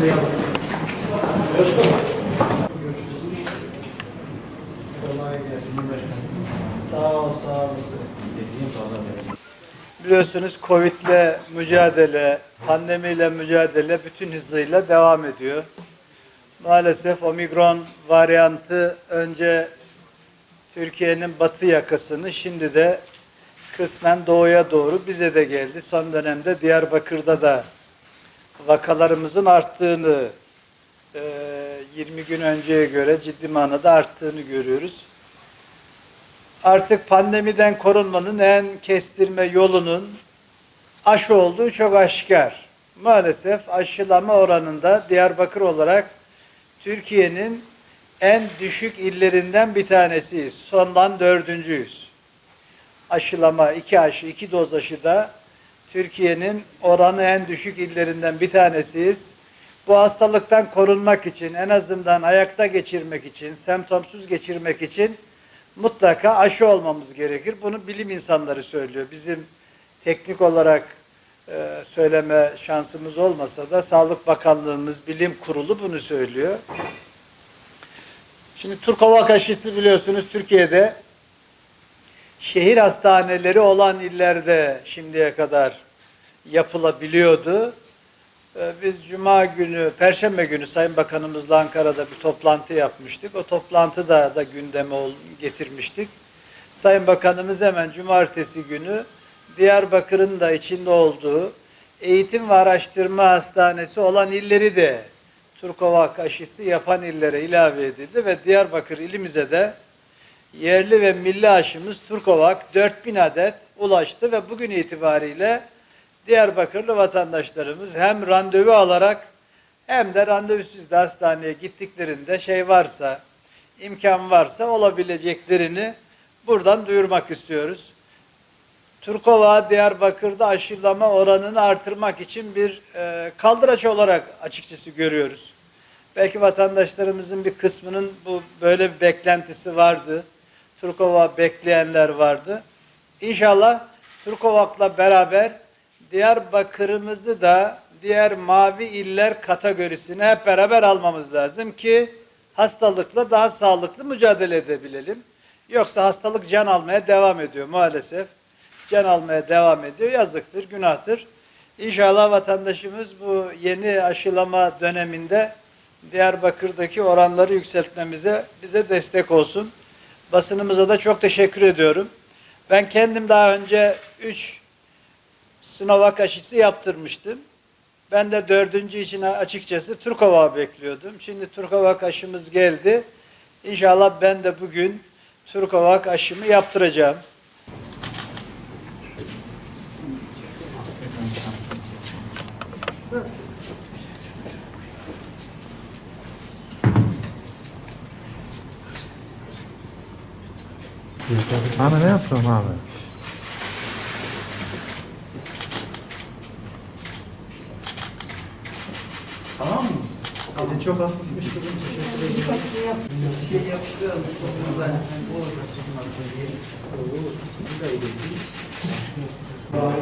Ol, sağ olasın. Biliyorsunuz Covid'le mücadele, pandemiyle mücadele bütün hızıyla devam ediyor. Maalesef Omikron varyantı önce Türkiye'nin batı yakasını şimdi de kısmen doğuya doğru bize de geldi. Son dönemde Diyarbakır'da da vakalarımızın arttığını, e, 20 gün önceye göre ciddi manada arttığını görüyoruz. Artık pandemiden korunmanın en kestirme yolunun aşı olduğu çok aşikar. Maalesef aşılama oranında Diyarbakır olarak Türkiye'nin en düşük illerinden bir tanesiyiz. Sondan dördüncüyüz. Aşılama, iki aşı, iki doz aşıda Türkiye'nin oranı en düşük illerinden bir tanesiyiz. Bu hastalıktan korunmak için, en azından ayakta geçirmek için, semptomsuz geçirmek için mutlaka aşı olmamız gerekir. Bunu bilim insanları söylüyor. Bizim teknik olarak e, söyleme şansımız olmasa da Sağlık Bakanlığımız, Bilim Kurulu bunu söylüyor. Şimdi Turkovak aşısı biliyorsunuz Türkiye'de şehir hastaneleri olan illerde şimdiye kadar yapılabiliyordu. Ee, Biz Cuma günü, Perşembe günü Sayın Bakanımızla Ankara'da bir toplantı yapmıştık. O toplantıda da gündeme ol- getirmiştik. Sayın Bakanımız hemen Cumartesi günü Diyarbakır'ın da içinde olduğu eğitim ve araştırma hastanesi olan illeri de Turkovak aşısı yapan illere ilave edildi ve Diyarbakır ilimize de yerli ve milli aşımız Turkovak 4000 adet ulaştı ve bugün itibariyle Diyarbakırlı vatandaşlarımız hem randevu alarak hem de randevusuz da hastaneye gittiklerinde şey varsa, imkan varsa olabileceklerini buradan duyurmak istiyoruz. Turkova Diyarbakır'da aşılama oranını artırmak için bir e, kaldıraç olarak açıkçası görüyoruz. Belki vatandaşlarımızın bir kısmının bu böyle bir beklentisi vardı. Turkova bekleyenler vardı. İnşallah Turkovak'la beraber Diyarbakır'ımızı da diğer mavi iller kategorisine hep beraber almamız lazım ki hastalıkla daha sağlıklı mücadele edebilelim. Yoksa hastalık can almaya devam ediyor maalesef. Can almaya devam ediyor. Yazıktır, günahtır. İnşallah vatandaşımız bu yeni aşılama döneminde Diyarbakır'daki oranları yükseltmemize bize destek olsun. Basınımıza da çok teşekkür ediyorum. Ben kendim daha önce 3 Sinovac aşısı yaptırmıştım. Ben de dördüncü için açıkçası Turkova bekliyordum. Şimdi Turkovak aşımız geldi. İnşallah ben de bugün Turkovak aşımı yaptıracağım. Abi ne yaptın abi? Tamam mı? Abi çok hafifmiş kızım. Teşekkür ederim. Bir şey yapıştıralım. Çok güzel. Bu orada sıkmasın diye. Bu ikisi de iyi. Abi